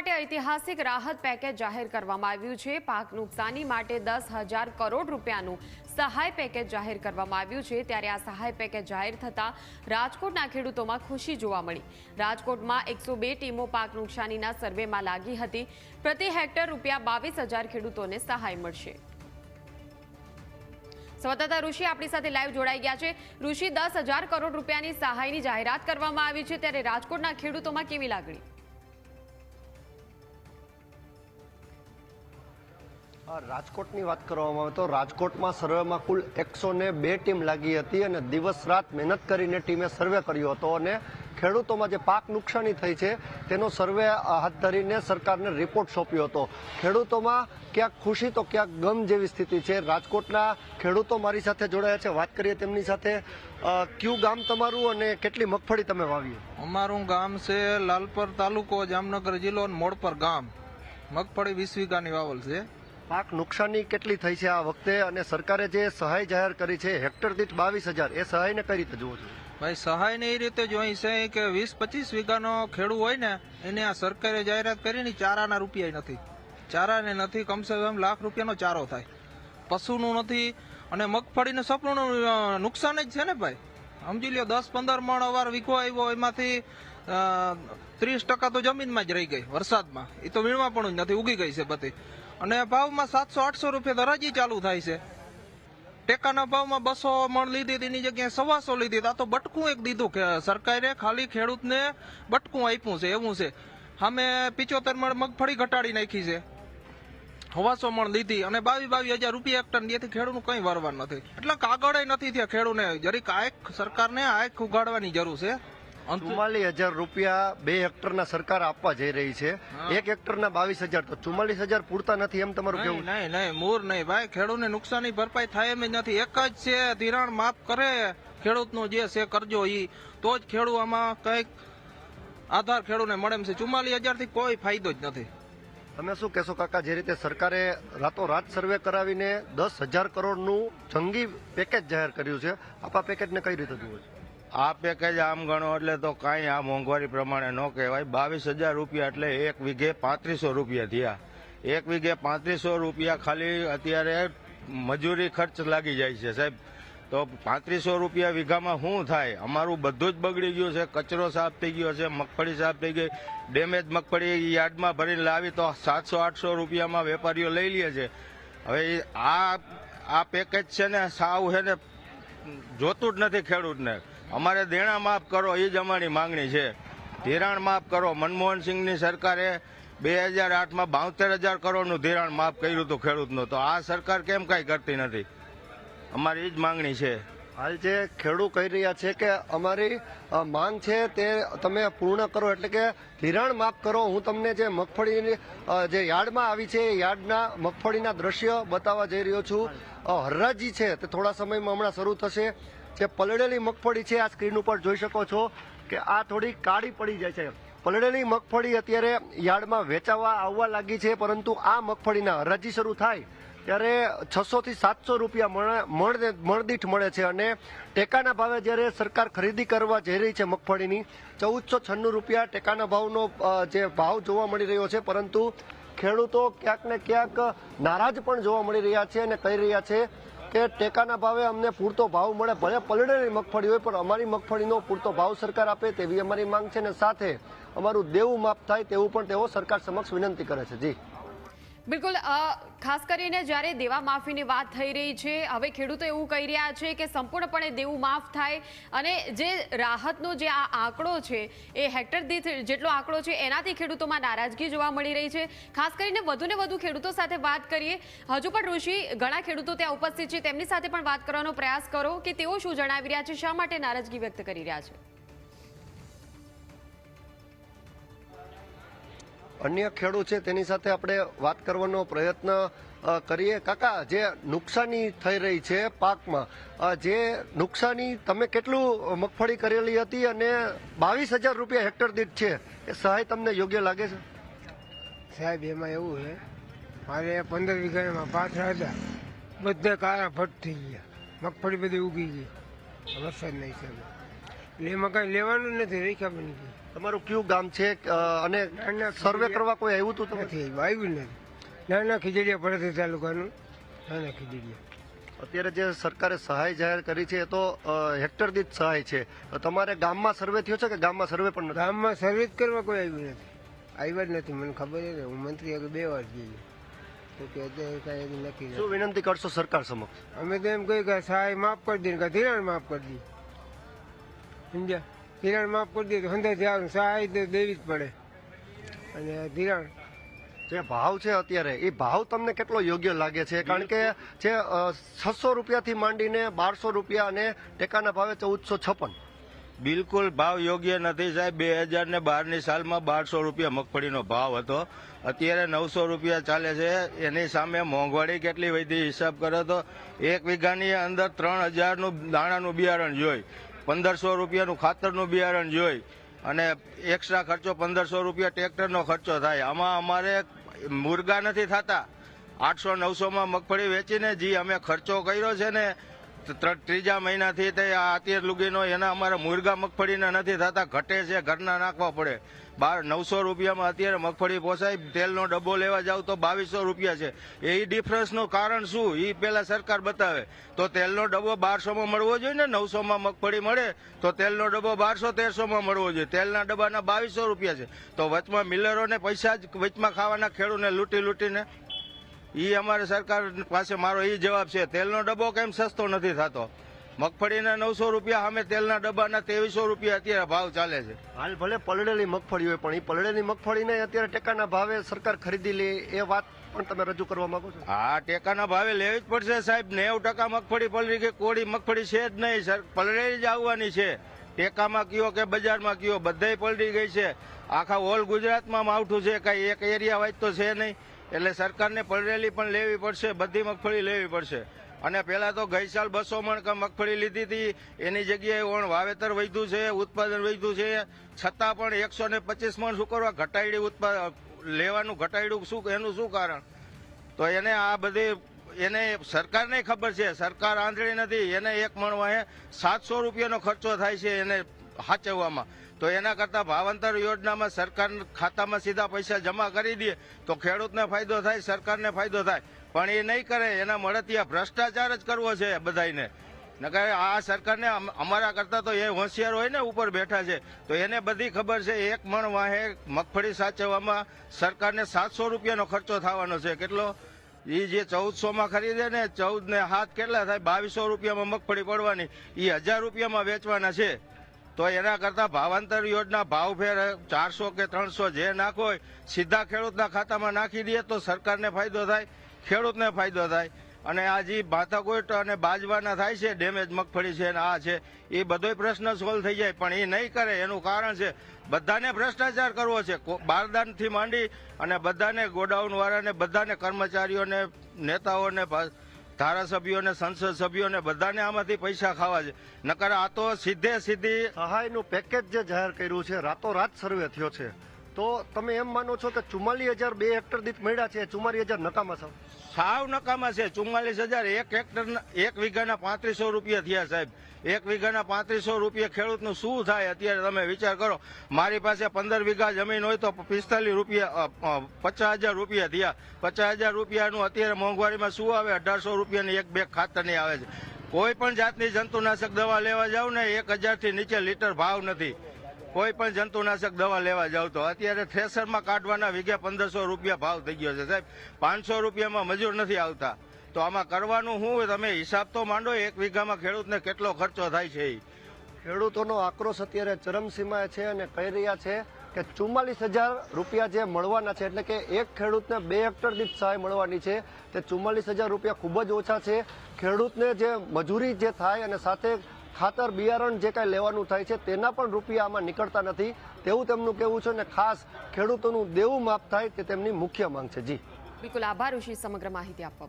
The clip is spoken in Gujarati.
માટે ઐતિહાસિક રાહત પેકેજ જાહેર કરવામાં આવ્યું છે. પાક નુકસાની માટે દસ હજાર કરોડ રૂપિયાનું સહાય પેકેજ જાહેર કરવામાં આવ્યું છે. ત્યારે આ સહાય પેકેજ જાહેર થતાં રાજકોટના ખેડૂતોમાં ખુશી જોવા મળી. રાજકોટમાં એકસો ટીમો પાક નુકસાનીના સર્વેમાં લાગી હતી. પ્રતિ હેક્ટર રૂપિયા બાવીસ ખેડૂતોને સહાય મળશે. સંવાદદાતા ઋષિ આપણી સાથે લાઈવ જોડાઈ ગયા છે. ઋષિ, દસ કરોડ રૂપિયાની સહાયની જાહેરાત કરવામાં આવી છે. ત્યારે રાજકોટના ખેડૂતોમાં કેવી લાગણી? રાજકોટની વાત કરવામાં આવે તો રાજકોટમાં સર્વેમાં કુલ એકસો ને બે ટીમ લાગી હતી અને દિવસ રાત મહેનત કરીને ટીમે સર્વે કર્યો હતો અને ખેડૂતોમાં જે પાક નુકસાની થઈ છે, તેનો સર્વે હાથ ધરીને સરકારને રિપોર્ટ સોંપ્યો હતો. ખેડૂતોમાં ક્યાંક ખુશી તો ક્યાંક ગમ જેવી સ્થિતિ છે. રાજકોટના ખેડૂતો મારી સાથે જોડાયા છે. વાત કરીએ તેમની સાથે. કયું ગામ તમારું અને કેટલી મગફળી તમે વાવી અમારું ગામ છે લાલપર તાલુકો જામનગર જિલ્લો મોડપર ગામ. મગફળી વીસ વીઘાની વાવલ છે. પાક નુકસાની કેટલી થઈ છે આ વખતે અને સરકારે જે સહાય જાહેર કરી છે, હેક્ટર દીઠ બાવીસ હજાર, એ સહાયને કઈ રીતે જુઓ છો? ભાઈ, સહાયને એ રીતે જોઈ છે કે વીસ પચીસ વીઘાનો ખેડૂ હોય ને, એને આ સરકારે જાહેરાત કરીને ચારાના રૂપિયા નથી. ચારાને નથી, કમસે કમ લાખ રૂપિયાનો ચારો થાય. પશુનું નથી અને મગફળીને સપનું નુકસાન જ છે ને ભાઈ. સમજી લ્યો, દસ પંદર મણ અવાર વીખો આવ્યો, એમાંથી ત્રીસ ટકા તો જમીનમાં જ રહી ગઈ, વરસાદમાં. એ તો વીણવા પણ નથી, ઉગી ગઈ છે બધી. અને ભાવમાં સાતસો, આઠસો રૂપિયા તો રજી ચાલુ થાય છે. ટેકાના ભાવમાં બસો મણ લીધી તેની જગ્યાએ સવાસો લીધી આ તો બટકું એક દીધું કે સરકારે ખાલી ખેડૂતને બટકું આપ્યું છે, એવું છે. અમે પિચોતેર મણ મગફળી ઘટાડી નાખી છે. હવાસો મણ લીધી અને બાવી બાવી હજાર રૂપિયા એક ટન. ત્યાંથી ખેડૂતનું કંઈ વરવા નથી. એટલે કાગળ નથી થયા ખેડૂને. જરીક આંખ સરકારને આંખ ઉગાડવાની જરૂર છે. ચુમ્માલીસ હજાર રૂપિયા બે હેક્ટરના સરકાર આપવા જઈ રહી છે. એક હેક્ટરના બાવીસ હજાર. તો ચુમ્માલીસ હજાર પૂરતા નથી એમ તમારું કેવું નહીં નહીં મૂર નહીં. ભાઈ ખેડૂતને નુકસાની ભરપાઈ થાય એમ જ નથી. એક જ છે ધિરાણ માફ કરે. ખેડૂતનું જે છે કરજો ઈ. તો જ ખેડૂત આમાં કંઈક આધાર ખેડૂતને મળે એમ છે. ચુમ્માલીસ હજારથી કોઈ ફાયદો જ નથી. તમે શું કહેશો કાકા જે રીતે સરકારે રાતોરાત સર્વે કરાવીને દસ હજાર કરોડનું જંગી પેકેજ જાહેર કર્યું છે આપા પેકેજને કઈ રીતે જુઓ છો? આ પેકેજ આમ ગણો એટલે તો કાંઈ આ મોંઘવારી પ્રમાણે ન કહેવાય. બાવીસ હજાર રૂપિયા એટલે એક વીઘે પાંત્રીસો રૂપિયા થયા. એક વીઘે પાંત્રીસો રૂપિયા ખાલી અત્યારે મજૂરી ખર્ચ લાગી જાય છે સાહેબ. તો પાંત્રીસો રૂપિયા વીઘામાં શું થાય? અમારું બધું જ બગડી ગયું છે. કચરો સાફ થઈ ગયો છે, મગફળી સાફ થઈ ગઈ. ડેમેજ મગફળી યાર્ડમાં ભરીને લાવી તો સાતસો, આઠસો રૂપિયામાં વેપારીઓ લઈ લે છે. હવે આ આ પેકેજ છે ને, સાવ છે ને, જોતું જ નથી ખેડૂતને. અમારે દેણા માફ કરો એ જ અમારી માંગણી છે. ધિરાણ માફ કરો. મનમોહન સિંહની સરકારે બે હજાર આઠમાં બાવતેર હજાર કરોડનું ધિરાણ માફ કર્યું હતું ખેડૂતનું. તો આ સરકાર કેમ કાંઈ કરતી નથી? અમારી એ જ માંગણી છે. હાલ જે ખેડૂત કહી રહ્યા છે કે અમારી માંગ છે તે તમે પૂર્ણ કરો, એટલે કે ધિરાણ માફ કરો. હું તમને જે મગફળીની જે યાર્ડમાં આવી છે, એ યાર્ડના મગફળીના દ્રશ્ય બતાવવા જઈ રહ્યો છું. હરરાજી છે, તે થોડા સમયમાં હમણાં શરૂ થશે. જે પલળેલી મગફળી છે, આ સ્ક્રીન ઉપર જોઈ શકો છો કે આ થોડી કાળી પડી જાય છે. પલળેલી મગફળી અત્યારે યાર્ડમાં વેચાવા આવવા લાગી છે, પરંતુ આ મગફળીના હરાજી શરૂ થાય ત્યારે છસો થી સાતસો રૂપિયા મણદીઠ મળે છે અને ટેકાના ભાવે જ્યારે સરકાર ખરીદી કરવા જઈ રહી છે મગફળીની, ચૌદસો છન્નું રૂપિયા ટેકાના ભાવનો જે ભાવ જોવા મળી રહ્યો છે, પરંતુ ખેડૂતો ક્યાંક ને ક્યાંક નારાજ પણ જોવા મળી રહ્યા છે અને કહી રહ્યા છે કે ટેકાના ભાવે અમને પૂરતો ભાવ મળે, ભલે પલળેલી મગફળી હોય, પણ અમારી મગફળીનો પૂરતો ભાવ સરકાર આપે તેવી અમારી માંગ છે ને સાથે અમારું દેવું માફ થાય તેવું પણ તેઓ સરકાર સમક્ષ વિનંતી કરે છે. જી. બિલકુલ ખાસ કરીને જ્યારે દેવા માફીની વાત થઈ રહી છે, હવે ખેડૂતો એવું કહી રહ્યા છે કે સંપૂર્ણપણે દેવું માફ થાય અને જે રાહતનો જે આ આંકડો છે, એ હેક્ટર દીઠ જેટલો આંકડો છે, એનાથી ખેડૂતોમાં નારાજગી જોવા મળી રહી છે. ખાસ કરીને વધુને વધુ ખેડૂતો સાથે વાત કરીએ, હજુ પણ ઋષિ ઘણા ખેડૂતો ત્યાં ઉપસ્થિત છે, તેમની સાથે પણ વાત કરવાનો પ્રયાસ કરો કે તેઓ શું જણાવી રહ્યા છે, શા માટે નારાજગી વ્યક્ત કરી રહ્યા છે? અન્ય ખેડૂત છે, તેની સાથે આપણે વાત કરવાનો પ્રયત્ન કરીએ. કાકા, જે નુકસાની થઈ રહી છે પાકમાં જે નુકસાની તમે કેટલું મગફળી કરેલી હતી અને બાવીસ હજાર રૂપિયા હેક્ટર દીઠ છે, એ સહાય તમને યોગ્ય લાગે છે? સાહેબ, એમાં એવું છે, મારે પંદર વીઘામાં પાથરા હતા, બધા કાળા ફટ થઈ ગયા, મગફળી બધી ઉગી ગઈ, વરસાદ નહીં સાહેબ એટલે એમાં કાંઈ લેવાનું નથી રેખા બની ગઈ. તમારું કયું ગામ છે? અને સર્વે કરવા કોઈ આવ્યું હતું નથી આવ્યું નથી. નાના ખીજડીયા પડે તાલુકાનું. નાના ખીજડીયા. અત્યારે જે સરકારે સહાય જાહેર કરી છે એ તો હેક્ટર દીઠ સહાય છે. તમારે ગામમાં સર્વે થયો છે કે ગામમાં સર્વે પણ નથી? ગામમાં જ કરવા કોઈ આવ્યું નથી. આવ્યા જ નથી મને ખબર છે હું મંત્રી આગળ બે વાર જઈએ તો કે કાંઈ નથી. શું વિનંતી કરશો સરકાર સમક્ષ? અમે તો એમ કહ્યું કે સહાય માફ કરી દઈએ કે ધિરાણ માફ કરી દઈએ સમજ્યા? ધિરાણ માફ કરી દઈએ તો હંધાથી આવે સહાય દેવી જ પડે. અને ધિરાણ. જે ભાવ છે અત્યારે એ ભાવ તમને કેટલો યોગ્ય લાગે છે? કારણ કે જે છસો રૂપિયાથી માંડીને બારસો રૂપિયા અને ટેકાના ભાવે ચૌદસો છપ્પન. બિલકુલ ભાવ યોગ્ય નથી સાહેબ. બે હજાર ને બારની સાલમાં બારસો રૂપિયા મગફળીનો ભાવ હતો. અત્યારે નવસો રૂપિયા ચાલે છે. એની સામે મોંઘવારી કેટલી વધી હિસાબ કરો તો એક વીઘાની અંદર ત્રણ હજારનું દાણાનું બિયારણ જોઈ. પંદરસો રૂપિયાનું ખાતરનું બિયારણ જોઈ અને એક્સ્ટ્રા ખર્ચો પંદરસો રૂપિયા ટ્રેક્ટરનો ખર્ચો થાય. આમાં અમારે મુર્ગા નથી થતા. આઠસો નવસોમાં મગફળી વેચીને જે અમે ખર્ચો કર્યો છે ને ત્ર- ત્રીજા મહિનાથી તે આ અત્યાર લુગીનો એના અમારા મુર્ગા મગફળીના નથી થતા. ઘટે છે, ઘરના નાખવા પડે. બાર, નવસો રૂપિયામાં અત્યારે મગફળી પોસાય, તેલનો ડબ્બો લેવા જાવ તો બાવીસો રૂપિયા છે. એ ડિફરન્સનું કારણ શું? એ પહેલાં સરકાર બતાવે. તો તેલનો ડબ્બો બારસોમાં મળવો જોઈએ ને નવસોમાં મગફળી મળે, તો તેલનો ડબ્બો બારસો, તેરસોમાં મળવો જોઈએ. તેલના ડબ્બાના બાવીસો રૂપિયા છે. તો વચમાં મિલરોને પૈસા જ વચમાં ખાવાના ખેડૂને લૂંટી લૂંટીને એ અમારે સરકાર પાસે મારો એ જવાબ છે. તેલનો ડબ્બો કેમ સસ્તો નથી થતો? મગફળીના નવસો રૂપિયા સામે તેલના ડબ્બાના ત્રેવીસો રૂપિયા અત્યારે ભાવ ચાલે છે. હાલ ભલે પલળેલી મગફળી હોય પણ એ પલળેલી મગફળીને અત્યારે ટેકાના ભાવે સરકાર ખરીદી લે એ વાત પણ તમે રજૂ કરવા માંગો છો? હા ટેકાના ભાવે લેવી જ પડશે સાહેબ. નેવું ટકા મગફળી પલળી કે કોળી મગફળી છે જ નહીં સર. પલળેલી જ આવવાની છે. ટેકામાં કયો કે બજારમાં કયો બધાય પલળી ગઈ છે. આખા ઓલ ગુજરાતમાં માવઠું છે કઈ એક એરિયા વાઇઝ તો છે નહીં. એટલે સરકારને પલળેલી પણ લેવી પડશે બધી મગફળી લેવી પડશે. અને પહેલાં તો ગઈ સાલ બસો મણ મગફળી લીધી હતી. એની જગ્યાએ ઓણ વાવેતર વધ્યું છે, ઉત્પાદન વધ્યું છે. છતાં પણ એકસો ને પચીસ મણ શું કરવા? ઘટાડી ઉત્પાદન લેવાનું ઘટાડ્યું શું, એનું શું કારણ? તો એને આ બધી, એને સરકારને ખબર છે. સરકાર આંધળી નથી. એને એક મણ સાતસો રૂપિયાનો ખર્ચો થાય છે એને સાચવવામાં તો એના કરતાં ભાવાંતર યોજનામાં સરકાર ખાતામાં સીધા પૈસા જમા કરી દે તો ખેડૂતને ફાયદો થાય, સરકારને ફાયદો થાય. પણ એ નહીં કરે, એના મળતિયા ભ્રષ્ટાચાર જ કરવો છે બધાને નકર આ સરકારને અમારા કરતાં તો એ હોશિયાર હોય ને ઉપર બેઠા છે. તો એને બધી ખબર છે, એક મણ વાહે મગફળી સાચવવામાં સરકારને સાતસો રૂપિયાનો ખર્ચો થવાનો છે. કેટલો? એ જે ચૌદસોમાં ખરીદે ને ચૌદ ને હાથ કેટલા થાય? બાવીસો રૂપિયામાં મગફળી પડવાની. એ હજાર રૂપિયામાં વેચવાના છે. તો એના કરતા ભાવાંતર યોજના ભાવ ફેર ચારસો કે ત્રણસો જે નાખો હોય, સીધા ખેડૂતના ખાતામાં નાખી દઈએ તો સરકારને ફાયદો થાય, ખેડૂતને ફાયદો થાય. અને આ જે માથાકોટ અને બાજવાના થાય છે, ડેમેજ મગફળી છે ને આ છે, એ બધોય પ્રશ્ન સોલ્વ થઈ જાય. પણ એ નહીં કરે, એનું કારણ છે, બધાને ભ્રષ્ટાચાર કરવો છે. બારદાનથી માંડી અને બધાને ગોડાઉન વાળાને, બધાને કર્મચારીઓને, નેતાઓને ધારાસભ્યોને સંસદ સભ્યોને બધાને આમાંથી પૈસા ખાવા છે. નકર આ તો સીધે સીધી સહાયનું પેકેજ જે જાહેર કર્યું છે, રાતોરાત સર્વે થયો છે. તો તમે એમ માનો છો કે ચુમ્માલીસ હજાર બે હેક્ટર દીઠ મળ્યા છે, ચુમ્માલીસ હજાર નકામા સાવ? સાવ નકામા છે, ચુમ્માલીસ હજાર એક હેક્ટર એક વીઘાના પાંત્રીસો રૂપિયા થયા સાહેબ. એક વીઘાના પાંત્રીસો રૂપિયા ખેડૂતનું શું થાય અત્યારે તમે વિચાર કરો. મારી પાસે પંદર વીઘા જમીન હોય તો પિસ્તાલીસ રૂપિયા પચાસ હજાર રૂપિયા થયા. પચાસ હજાર રૂપિયાનું અત્યારે મોંઘવારીમાં શું આવે? અઢારસો રૂપિયાની એક બેગ ખાતરની આવે છે. કોઈ પણ જાતની જંતુનાશક દવા લેવા જાવ ને એક હજારથી નીચે લીટર ભાવ નથી. કોઈ પણ જંતુનાશક દવા લેવા જાવ તો અત્યારે થ્રેસરમાં કાઢવાના વીઘે પંદરસો રૂપિયા ભાવ થઈ ગયો છે. સાહેબ, પાંચસો રૂપિયામાં મજૂર નથી આવતા. તો આમાં કરવાનું શું? તમે હિસાબ તો માંડો, એક વીઘામાં ખેડૂતને કેટલો ખર્ચો થાય છે. ખેડૂતોનો આક્રોશ અત્યારે ચરમસીમાએ છે અને કહી રહ્યા છે કે ચુમ્માલીસ હજાર રૂપિયા જે મળવાના છે, એટલે કે એક ખેડૂતને બે હેક્ટર દીઠ સહાય મળવાની છે, તે ચુમ્માલીસ હજાર રૂપિયા ખૂબ જ ઓછા છે. ખેડૂતને જે મજૂરી જે થાય અને સાથે ખાતર બિયારણ જે કાંઈ લેવાનું થાય છે તેના પણ રૂપિયા આમાં નીકળતા નથી. તેવું તેમનું કહેવું છે અને ખાસ ખેડૂતોનું દેવું માફ થાય તે તેમની મુખ્ય માંગ છે. જી. બિલકુલ આભાર, ઋષિ સમગ્ર માહિતી આપવા.